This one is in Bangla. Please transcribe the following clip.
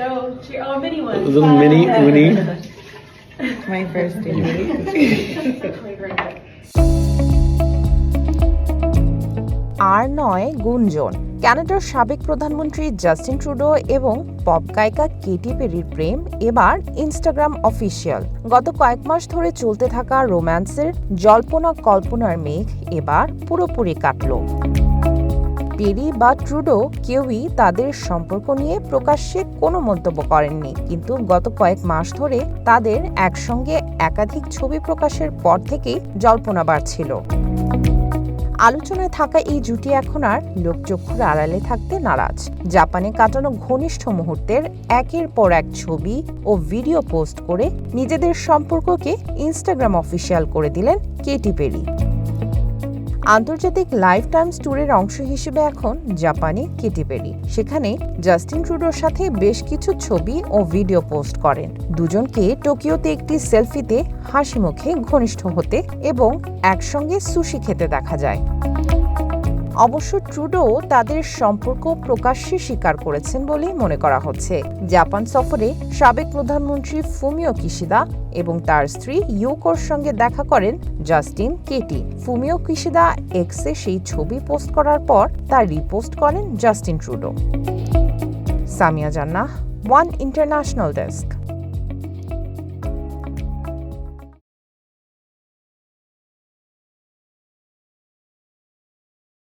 go. Oh, mini one. A little mini Uni. My first date. আর নয় গুঞ্জন কানাডার সাবেক প্রধানমন্ত্রী জাস্টিন ট্রুডো এবং পপ গায়িকা কেটি পেরির প্রেম এবার ইনস্টাগ্রাম অফিসিয়াল গত কয়েক মাস ধরে চলতে থাকা রোম্যান্সের জল্পনা কল্পনার মেঘ এবার পুরোপুরি কাটল পেরি বা ট্রুডো কেউই তাদের সম্পর্ক নিয়ে প্রকাশ্যে কোনো মন্তব্য করেননি। কিন্তু গত কয়েক মাস ধরে তাদের একসঙ্গে একাধিক ছবি প্রকাশের পর থেকেই জল্পনা বাড়ছিল। আলোচনায় থাকা এই জুটি এখন আর লোকচক্ষুর আড়ালে থাকতে নারাজ। জাপানে কাটানো ঘনিষ্ঠ মুহূর্তের একের পর এক ছবি ও ভিডিও পোস্ট করে নিজেদের সম্পর্ককে ইনস্টাগ্রাম অফিসিয়াল করে দিলেন কেটি পেরি। আন্তর্জাতিক লাইফ টাইমস ট্যুরের অংশ হিসেবে এখন জাপানে কেটি পেরি। সেখানে জাস্টিন ট্রুডোর সাথে বেশ কিছু ছবি ও ভিডিও পোস্ট করেন। দুজনকে টোকিওতে একটি সেলফিতে হাসি মুখে ঘনিষ্ঠ হতে এবং একসঙ্গে সুশি খেতে দেখা যায়। অবশ্য ট্রুডো তাদের সম্পর্ক প্রকাশ্যে স্বীকার করেছেন বলেই মনে করা হচ্ছে। জাপান সফরে সাবেক প্রধানমন্ত্রী ফুমিও কিশিদা এবং তার স্ত্রী ইউকোর সঙ্গে দেখা করেন জাস্টিন কেটি। ফুমিও কিশিদা এক্সে সেই ছবি পোস্ট করার পর তা রিপোস্ট করেন জাস্টিন ট্রুডো। সামিয়া জান্নাহ, ওয়ান ইন্টারন্যাশনাল ডেস্ক।